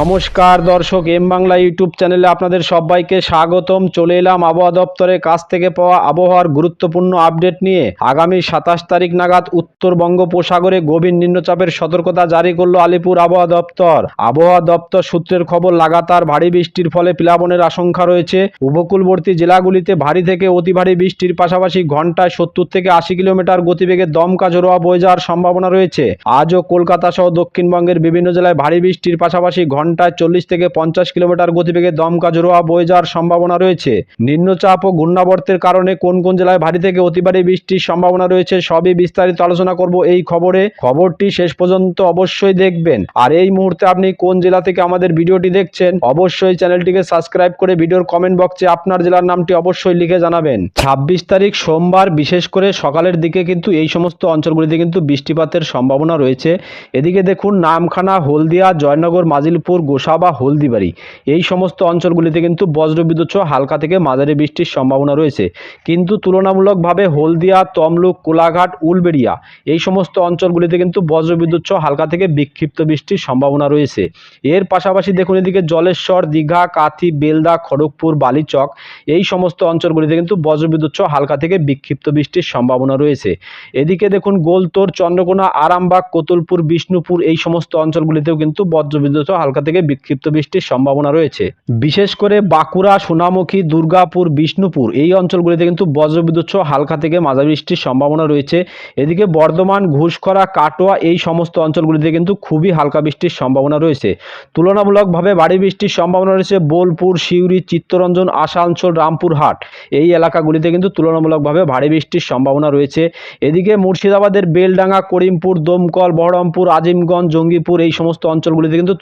নমস্কার দর্শক, M Bangla YouTube চ্যানেলে আপনাদের সবাইকে স্বাগতম। চলে এলাম আবহাওয়া দপ্তরের কাছ থেকে পাওয়া আবহাওয়ার গুরুত্বপূর্ণ আপডেট নিয়ে। আগামী সাতাশ তারিখ নাগাদ উত্তর বঙ্গোপসাগরে গভীর নিম্নচাপের সতর্কতা জারি করল আলিপুর আবহাওয়া দপ্তর। আবহাওয়া দপ্তর সূত্রের খবর, লাগাতার ভারী বৃষ্টির ফলে প্লাবনের আশঙ্কা রয়েছে। উপকূলবর্তী জেলাগুলিতে ভারী থেকে অতি ভারী বৃষ্টির পাশাপাশি ঘন্টায় সত্তর থেকে আশি কিলোমিটার গতিবেগে দমকা ঝোড়োয়া বয়ে যাওয়ার সম্ভাবনা রয়েছে। আজও কলকাতা সহ দক্ষিণবঙ্গের বিভিন্ন জেলায় ভারী বৃষ্টির পাশাপাশি ঘন্টায় চল্লিশ থেকে পঞ্চাশ কিলোমিটার গতিবেগে দমকা জোড়োয়া বয়ে যাওয়ার সম্ভাবনা রয়েছে। নিম্নচাপ ও ঘূর্ণাবর্তের কারণে কোন কোন জেলায় ভারী থেকে অতি ভারী বৃষ্টির সম্ভাবনা রয়েছে সবই বিস্তারিত আলোচনা করব এই খবরে। খবরটি শেষ পর্যন্ত অবশ্যই দেখবেন। আর এই মুহূর্তে আপনি কোন জেলা থেকে আমাদের ভিডিওটি দেখছেন, অবশ্যই চ্যানেলটিকে সাবস্ক্রাইব করে ভিডিওর কমেন্ট বক্সে আপনার জেলার নামটি অবশ্যই লিখে জানাবেন। ছাব্বিশ তারিখ সোমবার, বিশেষ করে সকালের দিকে কিন্তু এই সমস্ত অঞ্চলগুলিতে কিন্তু বৃষ্টিপাতের সম্ভাবনা রয়েছে। এদিকে দেখুন, নামখানা, হলদিয়া, জয়নগর, মাজিলপুর গোসাবা হলদিবাড়ি। এই সমস্ত অঞ্চলগুলিতে কিন্তু বজ্রবিদ্যুৎ সহ হালকা থেকে মাঝারি বৃষ্টির সম্ভাবনা রয়েছে। কিন্তু তুলনামূলকভাবে হলদিয়া, তমলুক, কোলাঘাট, উলবেড়িয়া এই সমস্ত অঞ্চলগুলিতে কিন্তু বজ্রবিদ্যুৎ সহ হালকা থেকে বিক্ষিপ্ত বৃষ্টির সম্ভাবনা রয়েছে। এর পাশাপাশি দেখুন এদিকে জলেশ্বর, দীঘা, কাথি, বেলদা, খড়গপুর, বালিচক এই সমস্ত অঞ্চলগুলিতে কিন্তু বজ্রবিদ্যুৎ সহ হালকা থেকে বিক্ষিপ্ত বৃষ্টির সম্ভাবনা রয়েছে। এদিকে দেখুন গোলতোর, চন্দ্রকোনা, আরামবাগ, কোতুলপুর, বিষ্ণুপুর এই সমস্ত অঞ্চলগুলিতেও কিন্তু বজ্রবিদ্যুৎ হালকা থেকে বিক্ষিপ্ত বৃষ্টির সম্ভাবনা রয়েছে। বিশেষ করে বাঁকুড়া, সোনামুখী, দুর্গাপুর, বিষ্ণুপুর এই অঞ্চলগুলিতে কিন্তু বজ্রবিদ্যুৎ সহ হালকা থেকে মাঝা বৃষ্টির সম্ভাবনা রয়েছে। এদিকে বর্ধমান, ঘুষখরা, কাটোয়া এই সমস্ত অঞ্চলগুলিতে কিন্তু খুবই হালকা বৃষ্টির সম্ভাবনা রয়েছে। তুলনামূলকভাবে ভারী বৃষ্টির সম্ভাবনা রয়েছে বোলপুর, সিউড়ি, চিত্তরঞ্জন, আসানসোল, রামপুরহাট। এই এলাকাগুলিতে কিন্তু তুলনামূলকভাবে ভারী বৃষ্টির সম্ভাবনা রয়েছে। এদিকে মুর্শিদাবাদের বেলডাঙ্গা, করিমপুর, দমকল, বহরমপুর, আজিমগঞ্জ, জঙ্গিপুর এই সমস্ত অঞ্চলগুলিতে কিন্তু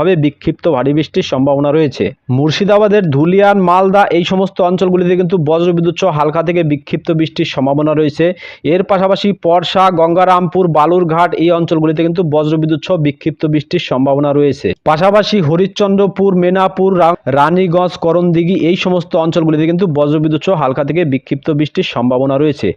তুলনামূলকভাবে বিক্ষিপ্ত ভারী বৃষ্টির সম্ভাবনা রয়েছে। মুর্শিদাবাদের ধুলিয়ান, মালদা এই সমস্ত অঞ্চলগুলিতে কিন্তু বজ্রবিদ্যুৎ সহ হালকা থেকে বিক্ষিপ্ত বৃষ্টির সম্ভাবনা রয়েছে। এর পাশাপাশি পরশা, গঙ্গারামপুর, বালুরঘাট এই অঞ্চলগুলিতে কিন্তু বজ্রবিদ্যুৎ সহ বিক্ষিপ্ত বৃষ্টির সম্ভাবনা রয়েছে। পাশাপাশি হরিশ্চন্দ্রপুর, মেনাপুর রানীগঞ্জ, করণদিঘি এই সমস্ত অঞ্চলগুলিতে কিন্তু বজ্রবিদ্যুৎ সহ হালকা থেকে বিক্ষিপ্ত বৃষ্টির সম্ভাবনা রয়েছে।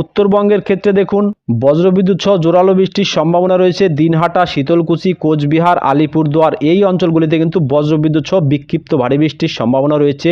উত্তরবঙ্গের ক্ষেত্রে দেখুন, বজ্রবিদ্যুৎ সহ জোরালো বৃষ্টির সম্ভাবনা রয়েছে। দিনহাটা, শীতলকুচি, কোচবিহার, আলিপুরদুয়ার এই অঞ্চলগুলিতে কিন্তু বজ্রবিদ্যুৎ সহ বিক্ষিপ্ত ভারী বৃষ্টির সম্ভাবনা রয়েছে।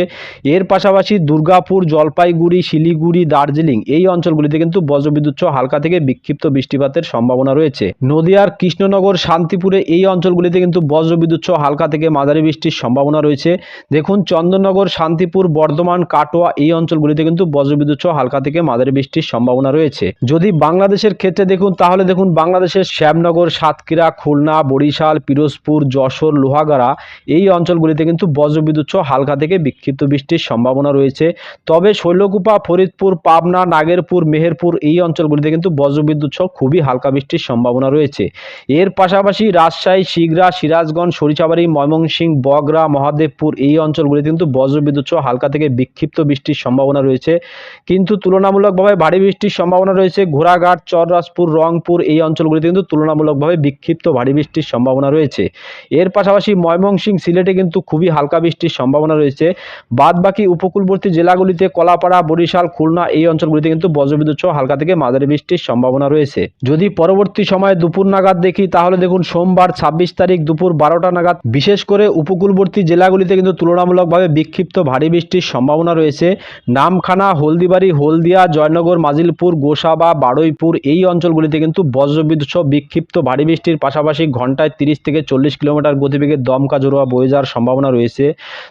এর পাশাপাশি দুর্গাপুর, জলপাইগুড়ি, শিলিগুড়ি, দার্জিলিং এই অঞ্চলগুলিতে কিন্তু বজ্রবিদ্যুৎ সহ হালকা থেকে বিক্ষিপ্ত বৃষ্টিপাতের সম্ভাবনা রয়েছে। নদিয়ার কৃষ্ণনগর, শান্তিপুরে এই অঞ্চলগুলিতে কিন্তু বজ্রবিদ্যুৎ সহ হালকা থেকে মাঝারি বৃষ্টির সম্ভাবনা রয়েছে। দেখুন, চন্দননগর, শান্তিপুর, বর্ধমান, কাটোয়া এই অঞ্চলগুলিতে কিন্তু বজ্রবিদ্যুৎ সহ হালকা থেকে মাঝারি বৃষ্টির সম্ভাবনা রয়েছে। যদি বাংলাদেশের ক্ষেত্রে দেখুন, তাহলে দেখুন, বাংলাদেশের শ্যামনগর, সাতক্ষীরা, খুলনা, বরিশাল, পিরোজপুর, যশোর লোহাগাড়া, এই অঞ্চলগুলিতে কিন্তু বজ্রবিদ্যুৎ সহ হালকা থেকে বিক্ষিপ্ত বৃষ্টির সম্ভাবনা রয়েছে। তবে শৈলকুপা, ফরিদপুর, পাবনা, নাগেরপুর, মেহেরপুর এই অঞ্চলগুলিতে কিন্তু বজ্রবিদ্যুৎ সহ খুবই হালকা বৃষ্টির সম্ভাবনা রয়েছে। এর পাশাপাশি রাজশাহী, শিগরা, সিরাজগঞ্জ, সরিষাবাড়ি, ময়মনসিংহ বগরা মহাদেবপুর এই অঞ্চলগুলিতে কিন্তু বজ্রবিদ্যুৎ সহ হালকা থেকে বিক্ষিপ্ত বৃষ্টির সম্ভাবনা রয়েছে। কিন্তু তুলনামূলকভাবে ভারী বৃষ্টির সম্ভাবনা রয়েছে। ঘোড়াঘাট, চররাজপুর, রংপুর এই অঞ্চলগুলিতে কিন্তু তুলনামূলকভাবে বিক্ষিপ্ত ভারী বৃষ্টির সম্ভাবনা রয়েছে। এর পাশাপাশি ময়মনসিংহ সিলেটে কিন্তু খুবই হালকা বৃষ্টির সম্ভাবনা রয়েছে। বাদবাকি উপকূলবর্তী জেলাগুলিতে কলাপাড়া, বরিশাল, খুলনা এই অঞ্চলগুলিতে কিন্তু বজ্রবিদ্যুৎ সহ হালকা থেকে মাঝারি বৃষ্টির সম্ভাবনা রয়েছে। যদি পরবর্তী সময়ে দুপুর নাগাদ দেখি, তাহলে দেখুন সোমবার ছাব্বিশ তারিখ দুপুর বারোটা নাগাদ। বিশেষ করে উপকূলবর্তী জেলাগুলিতে কিন্তু তুলনামূলকভাবে বিক্ষিপ্ত ভারী বৃষ্টির সম্ভাবনা রয়েছে। নামখানা, হলদিবাড়ি, হলদিয়া, জয়নগর, মাজিলপুর, গোসাবা, বারুইপুর এই অঞ্চলগুলিতে কিন্তু বজ্রবিদ্যুৎ সহ বিক্ষিপ্ত ভারী বৃষ্টির পাশাপাশি ঘন্টায় তিরিশ থেকে চল্লিশ কিলোমিটার গতিবেগে দমকা জোড়োয়া বয়ে যাওয়ার সম্ভাবনা রয়েছে।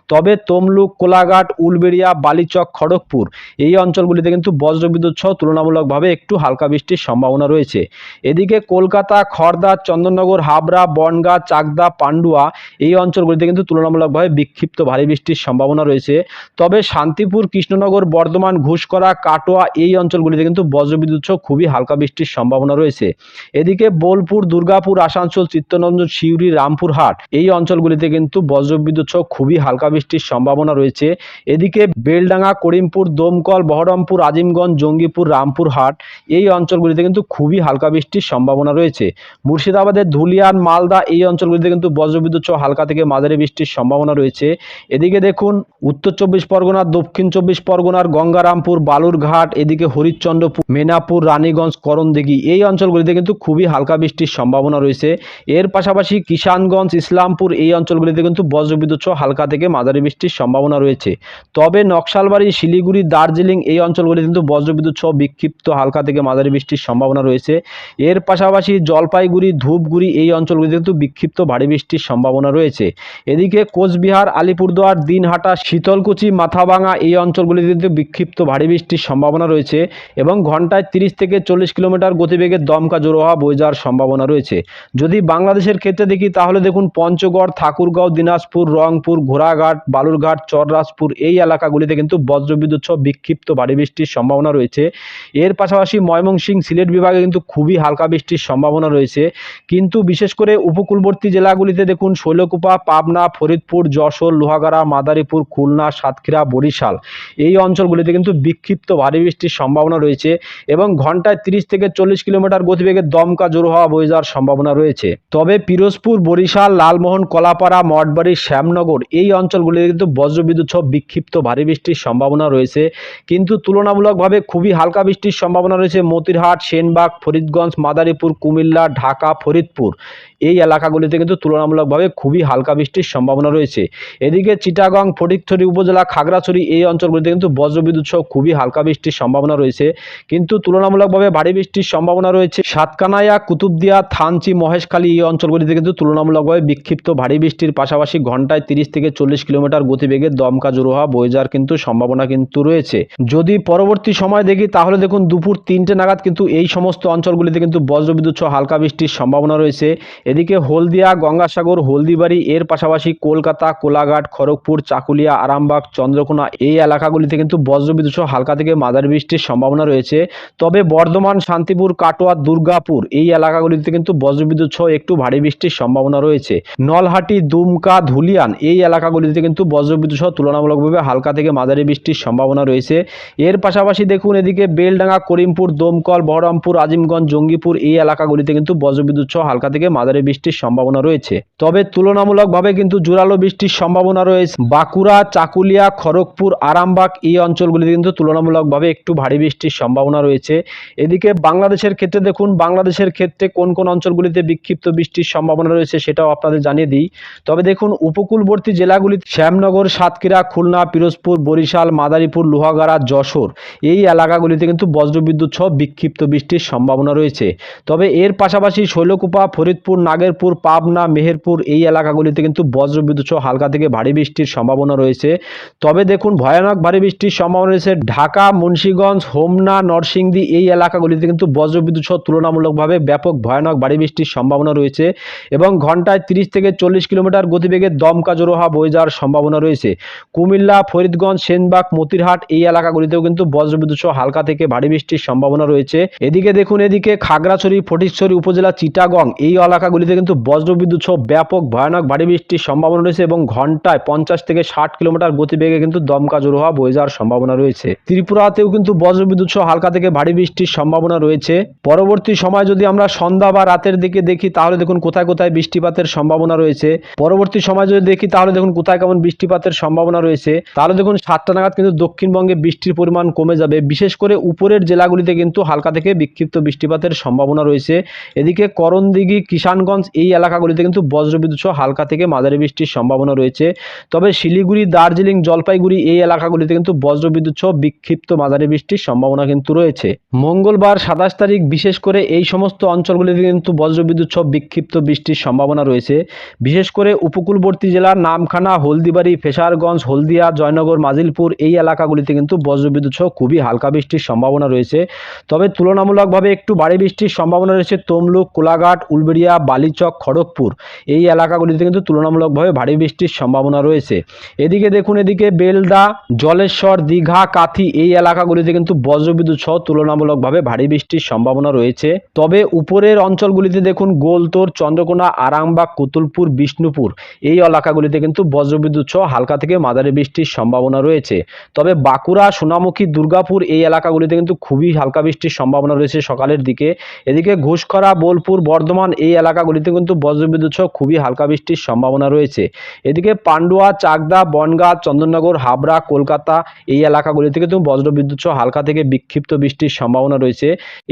তবে তমলুক, কোলাঘাট, উলবেড়িয়া, বালিচক, খড়গপুর এই অঞ্চলগুলিতে কিন্তু বজ্রবিদ্যুৎ সহ তুলনামূলকভাবে একটু হালকা বৃষ্টির সম্ভাবনা রয়েছে। এদিকে কলকাতা, খড়দা, চন্দননগর, হাবড়া, বনগাঁ, চাকদা, পান্ডুয়া এই অঞ্চলগুলিতে কিন্তু তুলনামূলকভাবে বিক্ষিপ্ত ভারী বৃষ্টির সম্ভাবনা রয়েছে। তবে শান্তিপুর, কৃষ্ণনগর, বর্ধমান ঘুষকরা কাটোয়া এই অঞ্চলগুলিতে কিন্তু বজ্রবিদ্যুৎ সহ খুবই হালকা বৃষ্টির সম্ভাবনা রয়েছে। এদিকে বোলপুর, দুর্গাপুর, আসানসোল, চিত্তরঞ্জন, সিউড়ি, রামপুরহাট এই অঞ্চলগুলিতে কিন্তু বজ্রবিদ্যুৎ সহ খুবই হালকা বৃষ্টির সম্ভাবনা রয়েছে। এদিকে বেলডাঙ্গা, করিমপুর, দমকল, বহরমপুর, আজিমগঞ্জ, জঙ্গিপুর, রামপুরহাট এই অঞ্চলগুলিতে কিন্তু খুবই হালকা বৃষ্টির সম্ভাবনা রয়েছে। মুর্শিদাবাদের ধুলিয়ান, মালদা এই অঞ্চলগুলিতে কিন্তু বজ্রবিদ্যুৎ সহ হালকা থেকে মাঝারি বৃষ্টির সম্ভাবনা রয়েছে। এদিকে দেখুন, উত্তর চব্বিশ পরগনা, দক্ষিণ চব্বিশ পরগনার গঙ্গারামপুর, বালুরঘাট, এদিকে হরিশ্চন্দ্রপুর, মেনাপুর, রানীগঞ্জ, করণদিঘি এই অঞ্চলগুলিতে কিন্তু খুবই হালকা বৃষ্টির সম্ভাবনা রয়েছে। এর পাশাপাশি কিষানগঞ্জ ইসলামপুর এই অঞ্চলগুলিতে কিন্তু বজ্রবিদ্যুৎ সহ হালকা থেকে মাঝারি বৃষ্টির সম্ভাবনা রয়েছে। তবে নকশালবাড়ি, শিলিগুড়ি, দার্জিলিং এই অঞ্চলগুলিতে কিন্তু বজ্রবিদ্যুৎ সহ বিক্ষিপ্ত হালকা থেকে মাঝারি বৃষ্টির সম্ভাবনা রয়েছে। এর পাশাপাশি জলপাইগুড়ি, ধূপগুড়ি এই অঞ্চলগুলিতে কিন্তু বিক্ষিপ্ত ভারী বৃষ্টির সম্ভাবনা রয়েছে। এদিকে কোচবিহার, আলিপুরদুয়ার, দিনহাটা, শীতলকুচি মাথাভাঙা এই অঞ্চলগুলিতে কিন্তু বিক্ষিপ্ত ভারী বৃষ্টির সম্ভাবনা রয়েছে এবং ঘন্টায় তিরিশ থেকে চল্লিশ কিলোমিটার গতিবেগে দমকা জোরো হওয়া বয়ে যাওয়ার সম্ভাবনা রয়েছে। যদি বাংলাদেশের ক্ষেত্রে দেখি তাহলে দেখুন পঞ্চগড়, ঠাকুরগাঁও, দিনাজপুর, রংপুর, ঘোড়াঘাট, বালুরঘাট, চররাজপুর এই এলাকাগুলিতে কিন্তু বজ্রবিদ্যুৎ সহ বিক্ষিপ্ত ভারী বৃষ্টির সম্ভাবনা রয়েছে। এর পাশাপাশি ময়মনসিংহ সিলেট বিভাগে কিন্তু খুবই হালকা বৃষ্টির সম্ভাবনা রয়েছে। কিন্তু বিশেষ করে উপকূলবর্তী জেলাগুলিতে দেখুন, শৈলকুপা, পাবনা, ফরিদপুর, যশোর, লোহাগাড়া, মাদারীপুর, খুলনা, সাতক্ষীরা, বরিশাল এই অঞ্চলগুলিতে কিন্তু বিক্ষিপ্ত ভারী বৃষ্টির সম্ভাবনা রয়েছে এবং ঘন্টায় তিরিশ থেকে চল্লিশ কিলোমিটার গতিবেগে দমকা জোর হওয়া বয়ে যাওয়ার সম্ভাবনা রয়েছে। তবে পিরোজপুর, বরিশাল লালমোহন, কলাপাড়া, মঠবাড়ি, শ্যামনগর এই অঞ্চলগুলিতে কিন্তু বজ্রবিদ্যুৎ সহ বিক্ষিপ্ত ভারী বৃষ্টির সম্ভাবনা রয়েছে। কিন্তু তুলনামূলকভাবে খুবই হালকা বৃষ্টির সম্ভাবনা রয়েছে মতিরহাট, সেনবাগ, ফরিদগঞ্জ, মাদারীপুর, কুমিল্লা, ঢাকা, ফরিদপুর। এই এলাকাগুলিতে কিন্তু তুলনামূলকভাবে খুবই হালকা বৃষ্টির সম্ভাবনা রয়েছে। এদিকে চিটাগং, ফটিকছড়ি উপজেলা, খাগড়াছড়ি এই অঞ্চলগুলিতে কিন্তু বজ্রবিদ্যুৎ সহ খুবই হালকা বৃষ্টির সম্ভাবনা রয়েছে। কিন্তু তুলনামূলকভাবে ভারী বৃষ্টির সম্ভাবনা রয়েছে সাতকানায়া, কুতুবদিয়া, থানচি, মহেশখালী এই অঞ্চলগুলিতে কিন্তু তুলনামূলকভাবে বিক্ষিপ্ত ভারী বৃষ্টির পাশাপাশি ঘন্টায় তিরিশ থেকে চল্লিশ কিলোমিটার গতিবেগে দমকা জোর হওয়া বয়ে যাওয়ার কিন্তু সম্ভাবনা কিন্তু রয়েছে। যদি পরবর্তী সময় দেখি, তাহলে দেখুন দুপুর তিনটে নাগাদ কিন্তু এই সমস্ত অঞ্চলগুলিতে কিন্তু বজ্রবিদ্যুৎ সহ হালকা বৃষ্টির সম্ভাবনা রয়েছে। এদিকে হলদিয়া, গঙ্গাসাগর, হলদিবাড়ি, এর পাশাপাশি কলকাতা, কোলাঘাট, খড়গপুর, চাকুলিয়া, আরামবাগ, চন্দ্রকোনা এই এলাকাগুলিতে কিন্তু বজ্রবিদ্যুৎ সহ হালকা থেকে মাঝারি বৃষ্টির সম্ভাবনা রয়েছে। তবে বর্ধমান, শান্তিপুর, কাটোয়া, দুর্গাপুর এই এলাকাগুলিতে কিন্তু বজ্রবিদ্যুৎ সহ একটু ভারী বৃষ্টির সম্ভাবনা রয়েছে। নলহাটি, দুমকা, ধুলিয়ান এই এলাকাগুলিতে কিন্তু বজ্রবিদ্যুৎ সহ তুলনামূলকভাবে হালকা থেকে মাঝারি বৃষ্টির সম্ভাবনা রয়েছে। এর পাশাপাশি দেখুন এদিকে বেলডাঙ্গা, করিমপুর, দমকল, বহরমপুর, আজিমগঞ্জ, জঙ্গিপুর এই এলাকাগুলিতে কিন্তু বজ্রবিদ্যুৎ সহ হালকা থেকে মাঝারি বৃষ্টির সম্ভাবনা রয়েছে। তবে তুলনামূলকভাবে কিন্তু জোরালো বৃষ্টির সম্ভাবনা রয়েছে। বাঁকুড়া, চাকুলিয়া, খড়গপুর, আরামবাগ এই অঞ্চলগুলিতে কিন্তু তুলনামূলকভাবে একটু ভারী বৃষ্টির সম্ভাবনা রয়েছে। এদিকে বাংলাদেশের ক্ষেত্রে দেখুন, বাংলাদেশের ক্ষেত্রে কোন কোন অঞ্চলগুলিতে বিক্ষিপ্ত বৃষ্টির সম্ভাবনা রয়েছে সেটাও আপনাদের জানিয়ে দিই। তবে দেখুন, উপকূলবর্তী জেলাগুলি শ্যামনগর, সাতক্ষীরা, খুলনা, পিরোজপুর, বরিশাল, মাদারীপুর, লোহাগাড়া, যশোর এই এলাকাগুলিতে কিন্তু বজ্রবিদ্যুৎ সহ বিক্ষিপ্ত বৃষ্টির সম্ভাবনা রয়েছে। তবে এর পাশাপাশি শৈলকুপা, ফরিদপুর, নাগেরপুর, পাবনা, মেহেরপুর এই এলাকাগুলিতে কিন্তু বজ্রবিদ্যুৎ সহ হালকা থেকে ভারী বৃষ্টির সম্ভাবনা রয়েছে। তবে দেখুন, ভয়ানক ভারী বৃষ্টির সম্ভাবনা রয়েছে ঢাকা, মুন্সীগঞ্জ, হোমনা, নরসিংদী এই এলাকাগুলিতে কিন্তু বজ্রবিদ্যুৎ সহ তুলনামূলকভাবে ব্যাপক ভয়ানক ভারী বৃষ্টির সম্ভাবনা রয়েছে এবং ঘন্টায় তিরিশ থেকে চল্লিশ কিলোমিটার গতিবেগে দমকা জোরো হওয়া বয়ে যাওয়ার সম্ভাবনা রয়েছে। কুমিল্লা, ফরিদগঞ্জ, সেনবাগ, মতিরহাট এই এলাকাগুলিতেও কিন্তু বজ্রবিদ্যুৎ সহ হালকা থেকে ভারী বৃষ্টির সম্ভাবনা রয়েছে। এদিকে দেখুন, এদিকে খাগড়াছড়ি, ফটিকছড়ি উপজেলা, চিটাগং এই এলাকাগুলিতে কিন্তু বজ্রবিদ্যুৎ সহ ব্যাপক ভয়ানক ভারী বৃষ্টির সম্ভাবনা রয়েছে এবং ঘন্টায় পঞ্চাশ থেকে ষাট কিলোমিটার গতিবেগে কিন্তু দমকা জোর হওয়া বয়ে যাওয়ার সম্ভাবনা রয়েছে। ত্রিপুরাতেও কিন্তু বজ্রবিদ্যুৎ সহ হালকা থেকে ভারী বৃষ্টির সম্ভাবনা রয়েছে। পরবর্তী সময় যদি আমরা সন্ধ্যা বা রাতের দিকে দেখি, তাহলে দেখুন কোথায় কোথায় বৃষ্টিপাতের সম্ভাবনা রয়েছে। পরবর্তী সময় যদি দেখি, তাহলে দেখুন কোথায় কেমন বৃষ্টিপাতের সম্ভাবনা রয়েছে। তাহলে দেখুন সাতটা নাগাদ কিন্তু দক্ষিণবঙ্গে বৃষ্টির পরিমাণ কমে যাবে। বিশেষ করে উপরের জেলাগুলিতে কিন্তু হালকা থেকে বিক্ষিপ্ত বৃষ্টিপাতের সম্ভাবনা রয়েছে। এদিকে করণদিঘি, কিষানগঞ্জ এই এলাকাগুলিতে কিন্তু বজ্রবিদ্যুৎ সহ হালকা থেকে মাঝারি বৃষ্টির সম্ভাবনা রয়েছে। তবে শিলিগুড়ি, দার্জিলিং, জলপাইগুড়ি এই এলাকাগুলিতে কিন্তু বজ্রবিদ্যুৎ সহ বিক্ষিপ্ত মাঝারি বৃষ্টির সম্ভাবনা কিন্তু রয়েছে। মঙ্গলবার সাতাশ তারিখ, বিশেষ করে এই সমস্ত অঞ্চলগুলিতে কিন্তু বজ্রবিদ্যুৎ সহ বিক্ষিপ্ত বৃষ্টির সম্ভাবনা রয়েছে। বিশেষ করে উপকূলবর্তী জেলার নামখানা, হলদিবাড়ি, ফেসারগঞ্জ, হলদিয়া, জয়নগর, মাজিলপুর এই এলাকাগুলিতে কিন্তু বজ্রবিদ্যুৎ সহ খুবই হালকা বৃষ্টির সম্ভাবনা রয়েছে। তবে তুলনামূলকভাবে একটু ভারী বৃষ্টির সম্ভাবনা রয়েছে তমলুক, কোলাঘাট, উলবেড়িয়া, বালিচক, খড়গপুর। এই এলাকাগুলিতে কিন্তু তুলনামূলকভাবে ভারী বৃষ্টির সম্ভাবনা রয়েছে। এদিকে দেখুন, এদিকে বেলদা, জলেশ্বর, দীঘা, কাথি এই এলাকাগুলিতে কিন্তু বজ্রবিদ্যুৎ সহ তুলনামূলকভাবে ভারী বৃষ্টির সম্ভাবনা রয়েছে। তবে উপরের অঞ্চলগুলিতে দেখুন, গোলতোর, চন্দ্রকোনা, আরামবাগ কুতুলপুর বিষ্ণুপুর। এই এলাকাগুলিতে কিন্তু বজ্রবিদ্যুৎ সহ হালকা থেকে মাঝারি বৃষ্টির সম্ভাবনা রয়েছে। তবে বাঁকুড়া, সোনামুখী, দুর্গাপুর এই এলাকাগুলিতে কিন্তু খুবই হালকা বৃষ্টির সম্ভাবনা রয়েছে সকালের দিকে। এদিকে ঘুষখরা, বোলপুর, বর্ধমান এই এলাকাগুলিতে কিন্তু বজ্রবিদ্যুৎ সহ খুবই হালকা বৃষ্টির সম্ভাবনা রয়েছে। এদিকে পান্ডুয়া, চাকদা, বনগাঁ, চন্দননগর, হাবড়া, কলকাতা এই এলাকাগুলিতে কিন্তু বজ্রবিদ্যুৎ সহ হালকা থেকে বিক্ষিপ্ত বৃষ্টির সম্ভাবনা রয়েছে।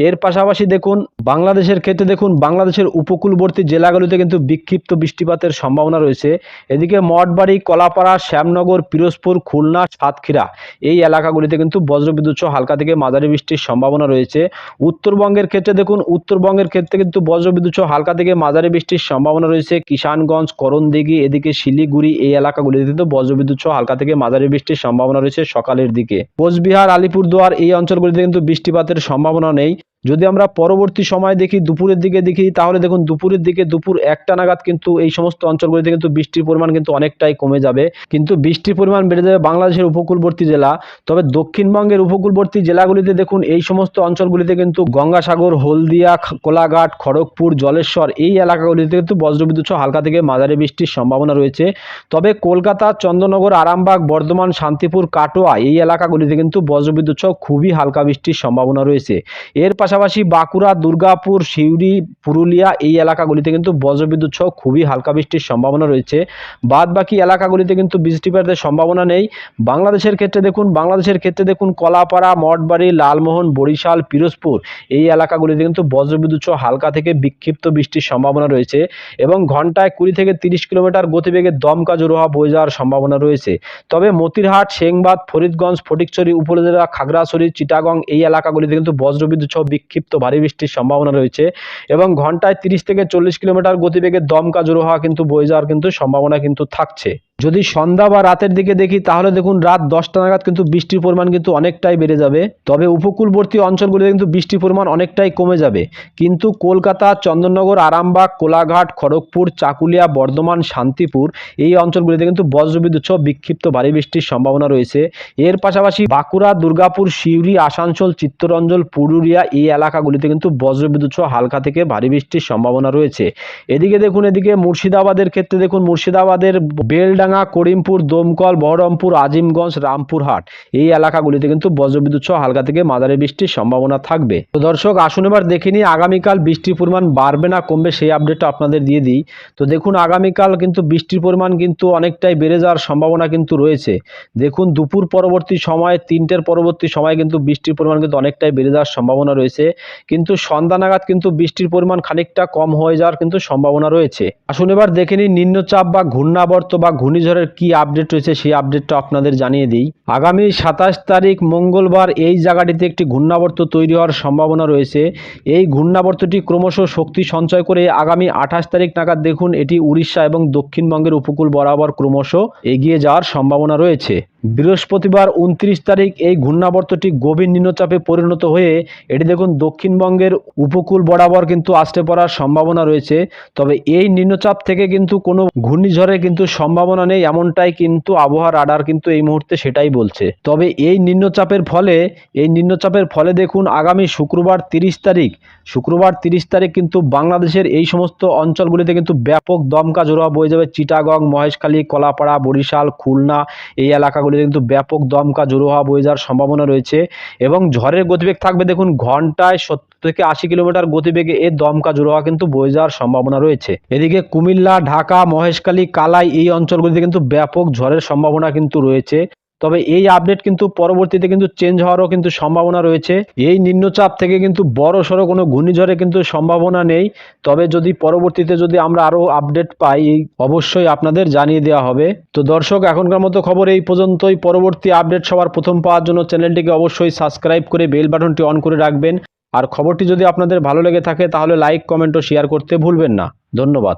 এর পাশাপাশি দেখুন, বাংলাদেশের ক্ষেত্রে দেখুন, বাংলাদেশের উপকূলবর্তী জেলাগুলিতে কিন্তু বিক্ষিপ্ত বিক্ষিপ্ত বৃষ্টিপাতের সম্ভাবনা রয়েছে। এদিকে মঠবাড়ি, কলাপাড়া, শ্যামনগর, পিরোজপুর, খুলনা, সাতক্ষীরা এই এলাকাগুলিতে কিন্তু বজ্রবিদ্যুৎ সহ হালকা থেকে মাঝারি বৃষ্টির সম্ভাবনা রয়েছে। উত্তরবঙ্গের ক্ষেত্রে দেখুন, উত্তরবঙ্গের ক্ষেত্রে কিন্তু বজ্রবিদ্যুৎ সহ হালকা থেকে মাঝারি বৃষ্টির সম্ভাবনা রয়েছে। কিষানগঞ্জ, করণদিঘি, এদিকে শিলিগুড়ি এই এলাকাগুলিতে কিন্তু বজ্রবিদ্যুৎ সহ হালকা থেকে মাঝারি বৃষ্টির সম্ভাবনা রয়েছে সকালের দিকে। কোচবিহার, আলিপুরদুয়ার এই অঞ্চলগুলিতে কিন্তু বৃষ্টিপাতের সম্ভাবনা নেই। যদি আমরা পরবর্তী সময় দেখি দুপুরের দিকে দেখি, তাহলে দেখুন দুপুরের দিকে দুপুর একটা নাগাদ কিন্তু এই সমস্ত অঞ্চলগুলিতে কিন্তু বৃষ্টির পরিমাণ কিন্তু অনেকটাই কমে যাবে। কিন্তু বৃষ্টির পরিমাণ বেড়ে যাবে বাংলাদেশের উপকূলবর্তী জেলা। তবে দক্ষিণবঙ্গের উপকূলবর্তী জেলাগুলিতে দেখুন এই সমস্ত অঞ্চলগুলিতে কিন্তু গঙ্গাসাগর, হলদিয়া, কোলাঘাট, খড়গপুর, জলেশ্বর এই এলাকাগুলিতে কিন্তু বজ্রবিদ্যুৎ সহ হালকা থেকে মাঝারি বৃষ্টির সম্ভাবনা রয়েছে। তবে কলকাতা, চন্দ্রনগর, আরামবাগ, বর্ধমান, শান্তিপুর, কাটোয়া এই এলাকাগুলিতে কিন্তু বজ্রবিদ্যুৎ সহ খুবই হালকা বৃষ্টির সম্ভাবনা রয়েছে। এর পাশাপাশি বাঁকুড়া, দুর্গাপুর, সিউড়ি, পুরুলিয়া এই এলাকাগুলিতে কিন্তু বজ্রবিদ্যুৎ সহ খুবই হালকা বৃষ্টির সম্ভাবনা রয়েছে। বাদ বাকি এলাকাগুলিতে কিন্তু বৃষ্টিপাতের সম্ভাবনা নেই। বাংলাদেশের ক্ষেত্রে দেখুন, বাংলাদেশের ক্ষেত্রে দেখুন কলাপাড়া, মঠবাড়ি, লালমোহন, বরিশাল, পিরোজপুর এই এলাকাগুলিতে কিন্তু বজ্রবিদ্যুৎ সহ হালকা থেকে বিক্ষিপ্ত বৃষ্টির সম্ভাবনা রয়েছে এবং ঘন্টায় কুড়ি থেকে তিরিশ কিলোমিটার গতিবেগে দমকা জোরোহা বয়ে যাওয়ার সম্ভাবনা রয়েছে। তবে মতিরহাট, সেংবাদ, ফরিদগঞ্জ, ফটিকছড়ি, উপজেলা, খাগড়াছড়ি, চিটাগং এই এলাকাগুলিতে কিন্তু বজ্রবিদ্যুৎ সহ বিক্ষিপ্ত ভারী বৃষ্টির সম্ভাবনা রয়েছে এবং ঘন্টায় তিরিশ থেকে চল্লিশ কিলোমিটার গতিবেগে দমকা হওয়া কিন্তু বয়ে যাওয়ার কিন্তু সম্ভাবনা কিন্তু থাকছে। যদি সন্ধ্যা বা রাতের দিকে দেখি, তাহলে দেখুন রাত দশটা নাগাদ কিন্তু বৃষ্টির পরিমাণ কিন্তু অনেকটাই বেড়ে যাবে। তবে উপকূলবর্তী অঞ্চলগুলিতে কিন্তু বৃষ্টির পরিমাণ অনেকটাই কমে যাবে। কিন্তু কলকাতা, চন্দননগর, আরামবাগ, কোলাঘাট, খড়গপুর, চাকুলিয়া, বর্ধমান, শান্তিপুর এই অঞ্চলগুলিতে কিন্তু বজ্রবিদ্যুৎ সহ বিক্ষিপ্ত ভারী বৃষ্টির সম্ভাবনা রয়েছে। এর পাশাপাশি বাঁকুড়া, দুর্গাপুর, সিউড়ি, আসানসোল চিত্তরঞ্জল পুরুলিয়া এই এলাকাগুলিতে কিন্তু বজ্রবিদ্যুৎ সহ হালকা থেকে ভারী বৃষ্টির সম্ভাবনা রয়েছে। এদিকে দেখুন, এদিকে মুর্শিদাবাদের ক্ষেত্রে দেখুন, মুর্শিদাবাদের বেলডাঙ্গা করিমপুর, দমকল, বহরমপুর, আজিমগঞ্জ, রামপুরহাট। এই এলাকাগুলিতে কিন্তু বজ্রবিদ্যুৎ সহ হালকা থেকে মাঝারি বৃষ্টির সম্ভাবনা থাকবে। তো দর্শক, আসুন এবার দেখে নিই আগামীকাল বৃষ্টির পরিমাণ বাড়বে না কমবে সেই আপডেটটা আপনাদের দিয়ে দিই। তো দেখুন, আগামীকাল কিন্তু বৃষ্টির পরিমাণ কিন্তু অনেকটাই বেড়ে যাওয়ার সম্ভাবনা কিন্তু রয়েছে। দেখুন, দুপুর পরবর্তী সময়, তিনটের পরবর্তী সময় কিন্তু বৃষ্টির পরিমাণ কিন্তু অনেকটাই বেড়ে যাওয়ার সম্ভাবনা রয়েছে। কিন্তু সন্ধ্যা নাগাদ কিন্তু বৃষ্টির পরিমাণ খানিকটা কম হয়ে যাওয়ার কিন্তু সম্ভাবনা রয়েছে। আসুন এবার দেখে নিই নিম্নচাপ বা ঘূর্ণাবর্ত বা ঘূর্ণিঝড়ের কি আপডেট রয়েছে সেই আপডেটটা আপনাদের জানিয়ে দিই। আগামী সাতাশ তারিখ মঙ্গলবার এই জায়গাটিতে একটি ঘূর্ণাবর্ত তৈরি হওয়ার সম্ভাবনা রয়েছে। এই ঘূর্ণাবর্তটি ক্রমশ শক্তি সঞ্চয় করে আগামী আঠাশ তারিখ নাগাদ দেখুন, এটি উড়িষ্যা এবং দক্ষিণবঙ্গের উপকূল বরাবর ক্রমশ এগিয়ে যাওয়ার সম্ভাবনা রয়েছে। বৃহস্পতিবার উনত্রিশ তারিখ এই ঘূর্ণাবর্তটি গভীর নিম্নচাপে পরিণত হয়ে, এটি দেখুন দক্ষিণবঙ্গের উপকূল বরাবর কিন্তু আসতে পড়ার সম্ভাবনা রয়েছে। তবে এই নিম্নচাপ থেকে কিন্তু কোনো ঘূর্ণিঝড়ের কিন্তু সম্ভাবনা নেই, এমনটাই কিন্তু আবহাওয়া রাডার কিন্তু এই মুহূর্তে সেটাই বলছে। তবে এই নিম্নচাপের ফলে, এই নিম্নচাপের ফলে দেখুন আগামী শুক্রবার তিরিশ তারিখ, শুক্রবার তিরিশ তারিখ কিন্তু বাংলাদেশের এই সমস্ত অঞ্চলগুলিতে কিন্তু ব্যাপক দমকা জোড়া বয়ে যাবে চিটাগং, মহেশখালী, কলাপাড়া, বরিশাল, খুলনা এই এলাকাগুলিতে কিন্তু ব্যাপক দমকা জোরো হওয়া বয়ে যাওয়ার সম্ভাবনা রয়েছে এবং ঝড়ের গতিবেগ থাকবে দেখুন ঘন্টায় সত্তর থেকে আশি কিলোমিটার গতিবেগে এর দমকা জোড়োহা কিন্তু বয়ে যাওয়ার সম্ভাবনা রয়েছে। এদিকে কুমিল্লা, ঢাকা, মহেশখালী, কালাই এই অঞ্চলগুলিতে কিন্তু ব্যাপক ঝড়ের সম্ভাবনা কিন্তু রয়েছে। তবে এই আপডেট কিন্তু পরবর্তীতে কিন্তু চেঞ্জ হওয়ারও কিন্তু সম্ভাবনা রয়েছে। এই নিম্নচাপ থেকে কিন্তু বড় সড়ো কোনো ঘূর্ণিঝড়ে কিন্তু সম্ভাবনা নেই। তবে যদি পরবর্তীতে যদি আমরা আরও আপডেট পাই অবশ্যই আপনাদের জানিয়ে দেওয়া হবে। তো দর্শক, এখনকার মতো খবর এই পর্যন্তই। পরবর্তী আপডেট সবার প্রথম পাওয়ার জন্য চ্যানেলটিকে অবশ্যই সাবস্ক্রাইব করে বেল বাটনটি অন করে রাখবেন। আর খবরটি যদি আপনাদের ভালো লেগে থাকে, তাহলে লাইক কমেন্ট ও শেয়ার করতে ভুলবেন না। ধন্যবাদ।